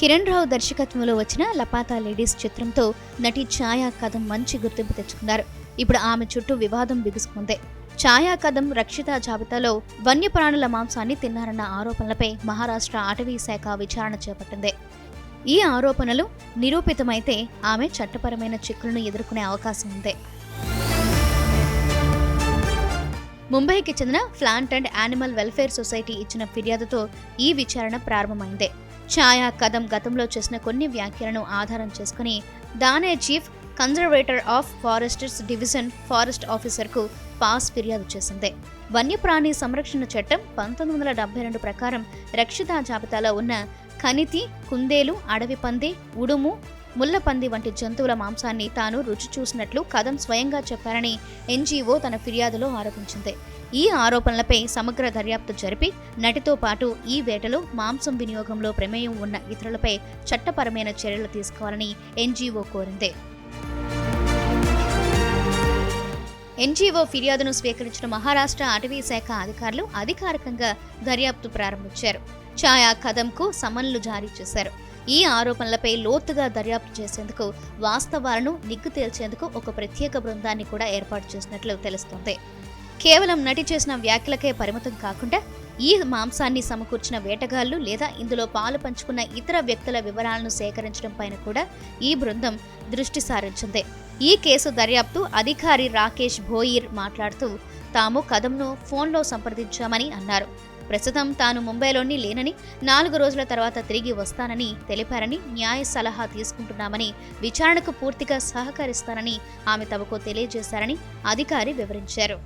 కిరణ్ రావు దర్శకత్వంలో వచ్చిన లపాతా లేడీస్ చిత్రంతో నటి ఛాయా కథం మంచి గుర్తింపు తెచ్చుకున్నారు. ఇప్పుడు ఆమె చుట్టూ వివాదం బిగుసుకుంది. ఛాయా కథం రక్షిత జాబితాలో వన్యప్రాణుల మాంసాన్ని తిన్నారన్న ఆరోపణలపై మహారాష్ట్ర అటవీ శాఖ విచారణ చేపట్టింది. ఈ ఆరోపణలు నిరూపితమైతే ఆమె చట్టపరమైన చిక్కులను ఎదుర్కొనే అవకాశం ఉంది. ముంబైకి చెందిన Plant and Animal Welfare Society ఇచ్చిన ఫిర్యాదుతో ఈ విచారణ ప్రారంభమైంది. ఛాయా కదం గతంలో చేసిన కొన్ని వ్యాఖ్యలను ఆధారం చేసుకుని Thane chief conservator of foresters division forest ఆఫీసర్కు పాస్ ఫిర్యాదు చేసింది. వన్యప్రాణి సంరక్షణ చట్టం పంతొమ్మిది వందల డెబ్బై రెండు ప్రకారం రక్షిత జాబితాలో ఉన్న కనితి కుందేలు అడవి పంది ఉడుము ముల్లపంది వంటి జంతువుల మాంసాన్ని తాను రుచి చూసినట్లు కదం స్వయంగా చెప్పారని ఎన్జీఓ తన ఫిర్యాదులో ఆరోపించింది. ఈ ఆరోపణలపై సమగ్ర దర్యాప్తు జరిపి నటితో పాటు ఈ వేటలో మాంసం వినియోగంలో ప్రమేయం ఉన్న ఇతరులపై చట్టపరమైన చర్యలు తీసుకోవాలని ఎన్జీఓ కోరింది. ఎన్జీఓ ఫిర్యాదును స్వీకరించిన మహారాష్ట్ర అటవీ శాఖ అధికారులు అధికారికంగా దర్యాప్తు ప్రారంభించారు. ఛాయా కదంకు సమన్లు జారీ చేశారు. ఈ ఆరోపణలపై లోతుగా దర్యాప్తు చేసేందుకు వాస్తవాలను నిగ్గు తేల్చేందుకు ఒక ప్రత్యేక బృందాన్ని కూడా ఏర్పాటు చేసినట్లు తెలుస్తోంది. కేవలం నటి చేసిన వ్యాఖ్యలకే పరిమితం కాకుండా ఈ మాంసాన్ని సమకూర్చిన వేటగాళ్ళు లేదా ఇందులో పాలు పంచుకున్న ఇతర వ్యక్తుల వివరాలను సేకరించడం పైన కూడా ఈ బృందం దృష్టి సారించింది. ఈ కేసు దర్యాప్తు అధికారి రాకేష్ భోయిర్ మాట్లాడుతూ తాము కదంను ఫోన్లో సంప్రదించామని అన్నారు. ప్రస్తుతం తాను ముంబైలోని లేనని నాలుగు రోజుల తర్వాత తిరిగి వస్తానని తెలిపారని న్యాయ సలహా తీసుకుంటున్నామని విచారణకు పూర్తిగా సహకరిస్తానని ఆమె తమకు తెలియజేశారని అధికారి వివరించారు.